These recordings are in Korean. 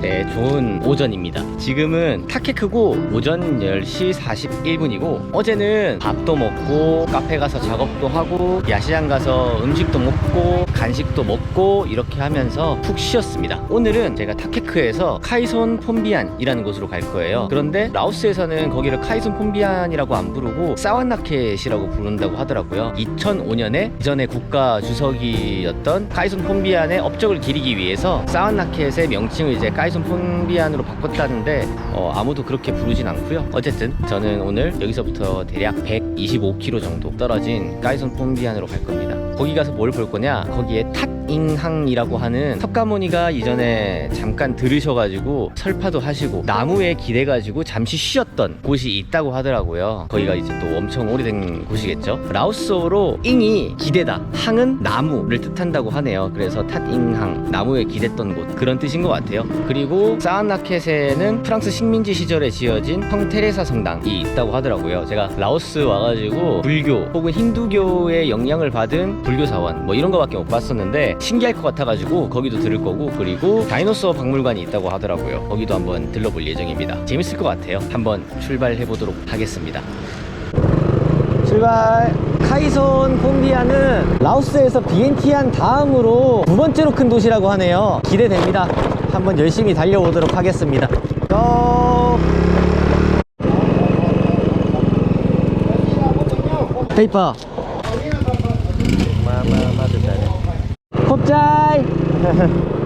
네, 좋은 오전입니다. 지금은 타케 크고 오전 10시 41분이고 어제는 밥도 먹고 카페 가서 작업도 하고 야시장 가서 음식도 먹고 간식도 먹고 이렇게 하면서 푹 쉬었습니다. 오늘은 제가 타케크에서 카이손 폼비안이라는 곳으로 갈 거예요. 그런데 라오스에서는 거기를 카이손 폼비안이라고 안 부르고 사완나켓이라고 부른다고 하더라고요. 2005년에 이전에 국가 주석이었던 카이손 폼비안의 업적을 기리기 위해서 사완나켓의 명칭을 이제 카이손 폼비안으로 바꿨다는데 어, 아무도 그렇게 부르진 않고요. 어쨌든 저는 오늘 여기서부터 대략 125km 정도 떨어진 카이손 폼비안으로 갈 겁니다. 거기 가서 뭘 볼 거냐? 거기 에탓 잉항이라고 하는 석가모니가 이전에 잠깐 들으셔가지고 설파도 하시고 나무에 기대가지고 잠시 쉬었던 곳이 있다고 하더라고요. 거기가 이제 또 엄청 오래된 곳이겠죠. 라오스어로 잉이 기대다, 항은 나무를 뜻한다고 하네요. 그래서 탓잉항 나무에 기댔던 곳 그런 뜻인 것 같아요. 그리고 사안나켓에는 프랑스 식민지 시절에 지어진 성 테레사 성당이 있다고 하더라고요. 제가 라오스 와가지고 불교 혹은 힌두교의 영향을 받은 불교 사원 뭐 이런 거밖에 못 봤었는데 신기할 것 같아가지고 거기도 들을 거고 그리고 다이노소어 박물관이 있다고 하더라고요. 거기도 한번 들러볼 예정입니다. 재밌을 것 같아요. 한번 출발해 보도록 하겠습니다. 출발! 카이손 콤비아는 라오스에서 비엔티안 다음으로 두 번째로 큰 도시라고 하네요. 기대됩니다. 한번 열심히 달려보도록 하겠습니다. 고! 페이퍼. 마마마 듣다네. 컵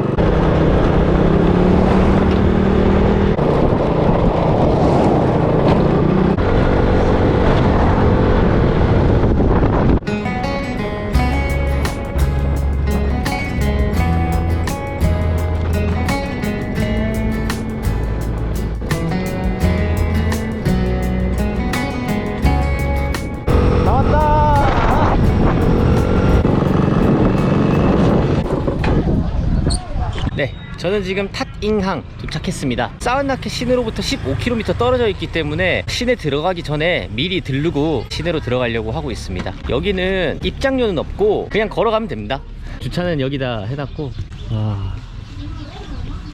저는 지금 탓잉항 도착했습니다. 사완나케 시내로부터 15km 떨어져 있기 때문에 시내 들어가기 전에 미리 들르고 시내로 들어가려고 하고 있습니다. 여기는 입장료는 없고 그냥 걸어가면 됩니다. 주차는 여기다 해놨고. 와.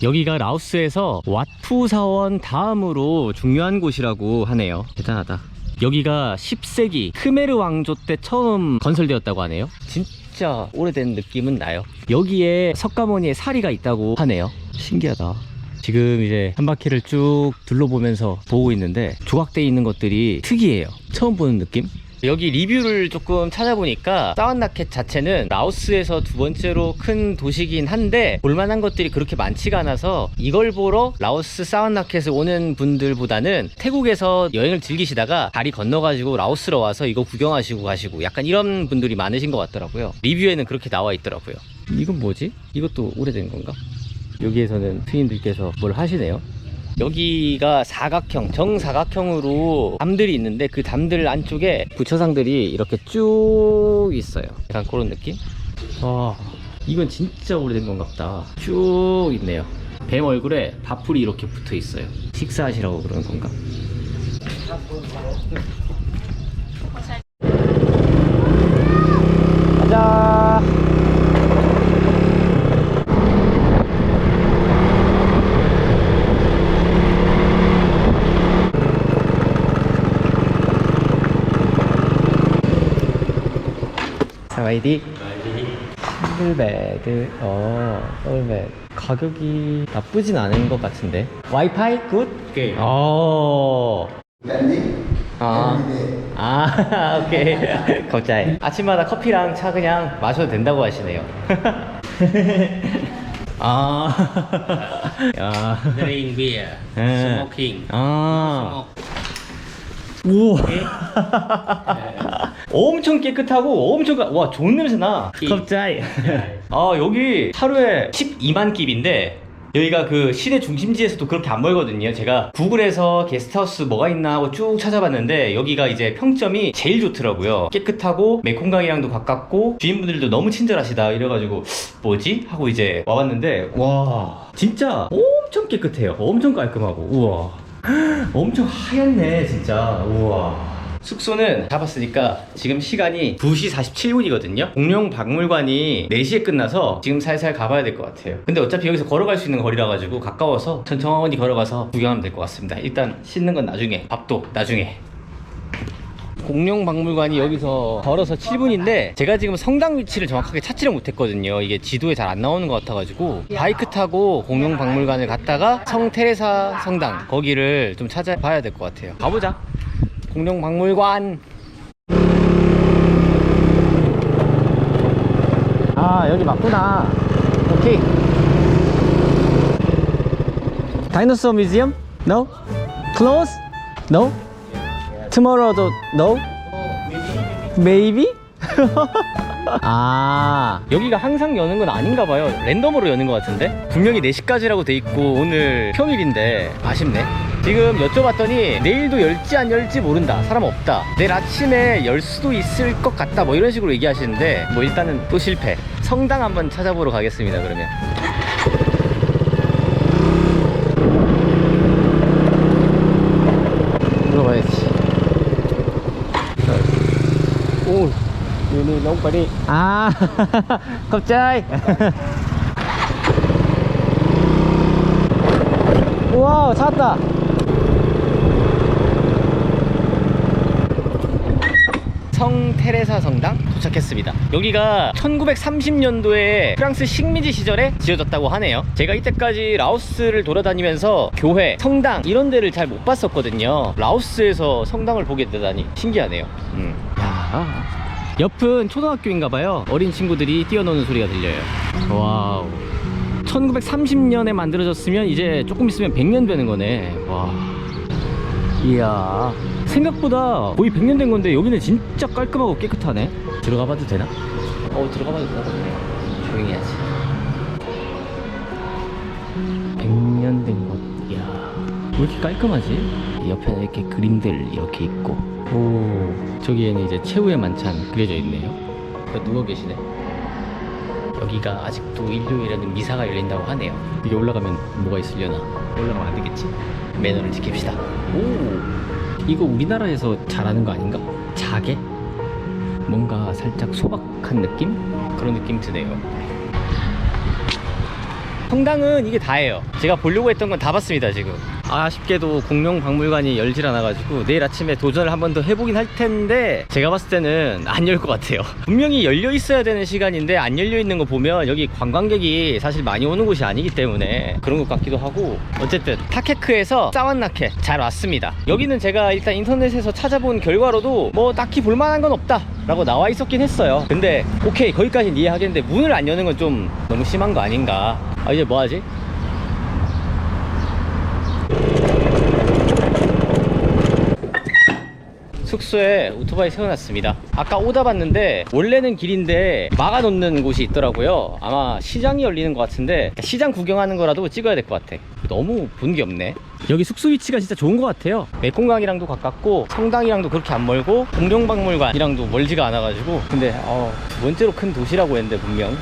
여기가 라오스에서 와투 사원 다음으로 중요한 곳이라고 하네요. 대단하다. 여기가 10세기 크메르 왕조 때 처음 건설되었다고 하네요. 진짜 오래된 느낌은 나요. 여기에 석가모니의 사리가 있다고 하네요. 신기하다. 지금 이제 한 바퀴를 쭉 둘러보면서 보고 있는데 조각되어 있는 것들이 특이해요. 처음 보는 느낌? 여기 리뷰를 조금 찾아보니까 사완나켓 자체는 라오스에서 두 번째로 큰 도시긴 한데 볼만한 것들이 그렇게 많지가 않아서 이걸 보러 라오스 사완나켓을 오는 분들보다는 태국에서 여행을 즐기시다가 다리 건너가지고 라오스로 와서 이거 구경하시고 가시고 약간 이런 분들이 많으신 것 같더라고요 리뷰에는 그렇게 나와 있더라고요 이건 뭐지? 이것도 오래된 건가? 여기에서는 트윈들께서 뭘 하시네요 여기가 사각형, 정사각형으로 담들이 있는데 그 담들 안쪽에 부처상들이 이렇게 쭉 있어요. 약간 그런 느낌? 와, 이건 진짜 오래된 건가 보다. 쭉 있네요. 뱀 얼굴에 밥풀이 이렇게 붙어 있어요. 식사하시라고 그러는 건가? 사와이디? 싱글베드. 어 서울베드. 가격이 나쁘진 않은 것 같은데. 와이파이? 굿? 오케이. 어. 아. 아 오케이. 걱자해. 아침마다 커피랑 차 그냥 마셔도 된다고 하시네요. 아, 야, Drink beer, 예. smoking. 아, Smoke. 우와. 엄청 깨끗하고 엄청 가... 와 좋은 냄새 나. 갑자기. 아 여기 하루에 12만 깁인데 여기가 그 시내 중심지에서도 그렇게 안 멀거든요. 제가 구글에서 게스트하우스 뭐가 있나 하고 쭉 찾아봤는데 여기가 이제 평점이 제일 좋더라고요. 깨끗하고 메콩강이랑도 가깝고 주인분들도 너무 친절하시다 이래가지고 뭐지 하고 이제 와봤는데 와 진짜 엄청 깨끗해요. 엄청 깔끔하고 우와. 엄청 하얗네 진짜 우와 숙소는 잡았으니까 지금 시간이 2시 47분이거든요. 공룡 박물관이 4시에 끝나서 지금 살살 가봐야 될 것 같아요. 근데 어차피 여기서 걸어갈 수 있는 거리라 가지고 가까워서 천천히 걸어가서 구경하면 될 것 같습니다. 일단 씻는 건 나중에, 밥도 나중에. 공룡 박물관이 여기서 걸어서 7분인데 제가 지금 성당 위치를 정확하게 찾지를 못했거든요. 이게 지도에 잘 안 나오는 것 같아가지고 바이크 타고 공룡 박물관을 갔다가 성 테레사 성당 거기를 좀 찾아봐야 될 것 같아요. 가보자. 공룡 박물관. 아 여기 맞구나. 오케이. 다이노소 뮤지엄? No? Close? No? Tomorrow도 no? Maybe? 아 여기가 항상 여는 건 아닌가 봐요 랜덤으로 여는 것 같은데 분명히 4시까지라고 돼 있고 오늘 평일인데 아쉽네 지금 여쭤봤더니 내일도 열지 안 열지 모른다. 사람 없다. 내일 아침에 열 수도 있을 것 같다. 뭐 이런 식으로 얘기하시는데 뭐 일단은 또 실패. 성당 한번 찾아보러 가겠습니다 그러면. 들어가야지. 오 얘네 너무 빨리. 아 갑자기? 우와 찾았다 성 테레사 성당 도착했습니다. 여기가 1930년도에 프랑스 식민지 시절에 지어졌다고 하네요. 제가 이때까지 라오스를 돌아다니면서 교회, 성당 이런 데를 잘 못 봤었거든요. 라오스에서 성당을 보게 되다니 신기하네요. 음. 야. 옆은 초등학교인가봐요. 어린 친구들이 뛰어노는 소리가 들려요. 와우. 1930년에 만들어졌으면 이제 조금 있으면 100년 되는 거네. 와. 이야. 생각보다 거의 100년 된 건데 여기는 진짜 깔끔하고 깨끗하네. 들어가 봐도 되나? 어, 들어가 봐도 되나? 조용히 해야지. 100년 된 곳. 이야. 왜 이렇게 깔끔하지? 옆에 이렇게 그림들 이렇게 있고. 오, 저기에는 이제 최후의 만찬 그려져 있네요. 누워 계시네. 여기가 아직도 일요일에는 미사가 열린다고 하네요. 여기 올라가면 뭐가 있으려나? 올라가면 안 되겠지? 매너를 지킵시다. 오, 이거 우리나라에서 잘하는 거 아닌가? 자개? 뭔가 살짝 소박한 느낌? 그런 느낌 드네요. 성당은 이게 다예요. 제가 보려고 했던 건 다 봤습니다, 지금. 아쉽게도 공룡 박물관이 열질 않아가지고 내일 아침에 도전을 한 번 더 해보긴 할 텐데 제가 봤을 때는 안 열 것 같아요. 분명히 열려 있어야 되는 시간인데 안 열려 있는 거 보면 여기 관광객이 사실 많이 오는 곳이 아니기 때문에 그런 것 같기도 하고 어쨌든 타케크에서 사완나케 잘 왔습니다. 여기는 제가 일단 인터넷에서 찾아본 결과로도 뭐 딱히 볼만한 건 없다. 라고 나와 있었긴 했어요. 근데 오케이 거기까지는 이해하겠는데 문을 안 여는 건 좀 너무 심한 거 아닌가. 아 이제 뭐 하지? 숙소에 오토바이 세워놨습니다. 아까 오다 봤는데 원래는 길인데 막아놓는 곳이 있더라고요. 아마 시장이 열리는 것 같은데 시장 구경하는 거라도 찍어야 될 것 같아. 너무 본 게 없네. 여기 숙소 위치가 진짜 좋은 것 같아요. 메콩강이랑도 가깝고 성당이랑도 그렇게 안 멀고 공룡박물관이랑도 멀지가 않아가지고 근데 어, 두 번째로 큰 도시라고 했는데 분명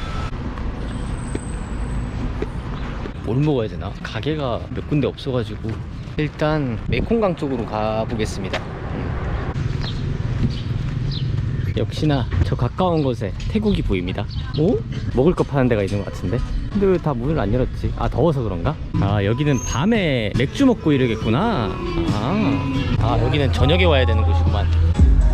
뭘 먹어야 되나? 가게가 몇 군데 없어가지고 일단 메콩강 쪽으로 가보겠습니다. 역시나 저 가까운 곳에 태국이 보입니다. 오? 먹을 거 파는 데가 있는 것 같은데? 근데 왜 다 문을 안 열었지? 아 더워서 그런가? 아 여기는 밤에 맥주 먹고 이러겠구나. 아, 아 여기는 저녁에 와야 되는 곳이구만.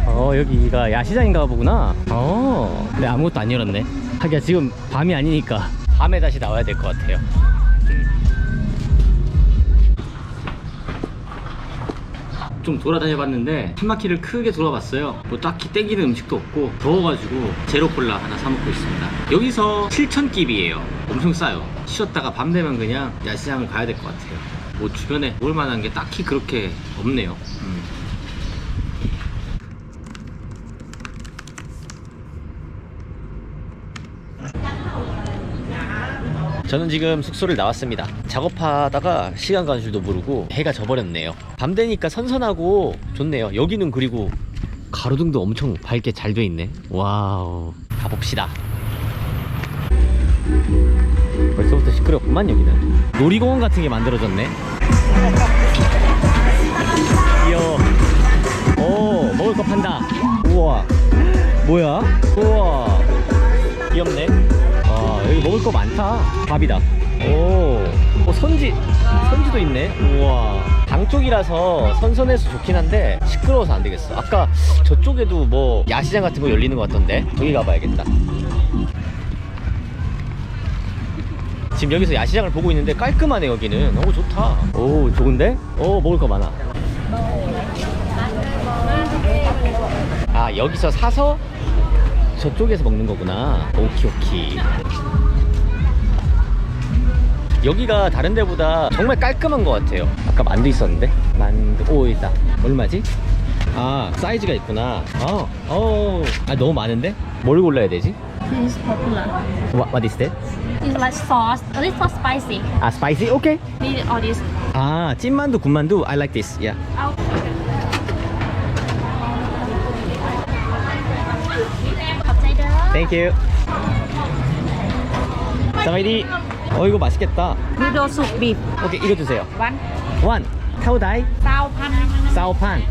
어 여기가 야시장인가 보구나. 어 근데 아무것도 안 열었네. 하기야 지금 밤이 아니니까 밤에 다시 나와야 될 것 같아요. 좀 돌아다녀 봤는데 한 바퀴를 크게 돌아봤어요. 뭐 딱히 땡기는 음식도 없고 더워가지고 제로콜라 하나 사 먹고 있습니다. 여기서 7,000끼비예요. 엄청 싸요. 쉬었다가 밤 되면 그냥 야시장을 가야 될 것 같아요. 뭐 주변에 볼 만한 게 딱히 그렇게 없네요 음. 저는 지금 숙소를 나왔습니다. 작업하다가 시간 가는 줄도 모르고 해가 져버렸네요. 밤 되니까 선선하고 좋네요. 여기는 그리고 가로등도 엄청 밝게 잘 돼 있네. 와우. 가봅시다. 벌써부터 시끄럽구만 여기는. 놀이공원 같은 게 만들어졌네. 귀여워. 오, 먹을 거 판다. 우와. 뭐야? 우와. 귀엽네. 아, 여기 먹을 거 많다. 밥이다. 오. 어, 선지. 선지도 있네. 우와. 강 쪽이라서 선선해서 좋긴 한데 시끄러워서 안 되겠어. 아까 저쪽에도 뭐 야시장 같은 거 열리는 것 같던데. 저기 가봐야겠다. 지금 여기서 야시장을 보고 있는데 깔끔하네 여기는. 오 좋다. 오 좋은데? 오 먹을 거 많아. 아 여기서 사서 저쪽에서 먹는 거구나 오키 오키 여기가 다른 데보다 정말 깔끔한 것 같아요 아까 만두 있었는데 만두 오 있다 얼마지? 아 사이즈가 있구나 어, 어, 아 너무 많은데? 뭘 골라야 되지? This is popular. What, what is that? It's like sauce, a little spicy. 아 spicy? 오케이 Need all this. 아 찐만두 군만두 I like this yeah Out. 감사합니다. Thank you 사마이디 어 이거 맛있겠다 Noodle soup beef. 오케이 이거 주세요 One. 원 타오다이. 사오판.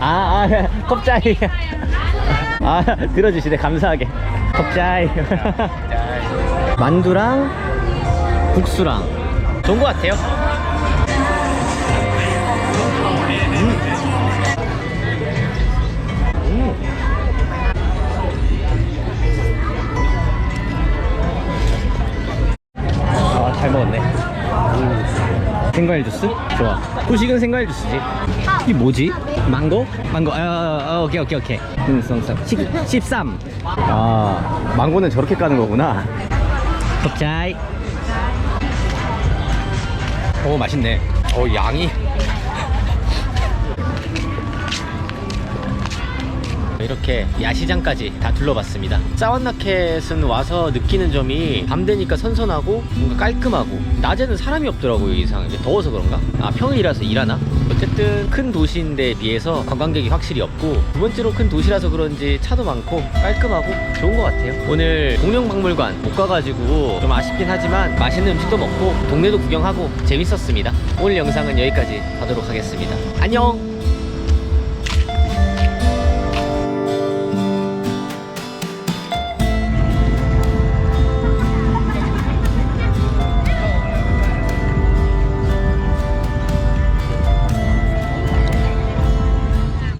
아, 아, 컵짜이. 아, 들어주시네, 감사하게. 컵짜이. 만두랑 국수랑. 좋은 것 같아요. 생과일 주스? 좋아. 후식은 생과일 주스지. 이 뭐지? 망고? 망고. 아, 아, 아, 오케이, 오케이, 오케이. 응, 성성. 13. 아, 망고는 저렇게 까는 거구나. 컵짜이. 오, 맛있네. 오, 양이. 이렇게 야시장까지 다 둘러봤습니다. 짜완나켓은 와서 느끼는 점이 밤 되니까 선선하고 뭔가 깔끔하고 낮에는 사람이 없더라고요 이상하게 더워서 그런가? 아 평일이라서 일하나? 어쨌든 큰 도시인데 비해서 관광객이 확실히 없고 두 번째로 큰 도시라서 그런지 차도 많고 깔끔하고 좋은 것 같아요. 오늘 공룡박물관 못 가가지고 좀 아쉽긴 하지만 맛있는 음식도 먹고 동네도 구경하고 재밌었습니다. 오늘 영상은 여기까지 하도록 하겠습니다. 안녕!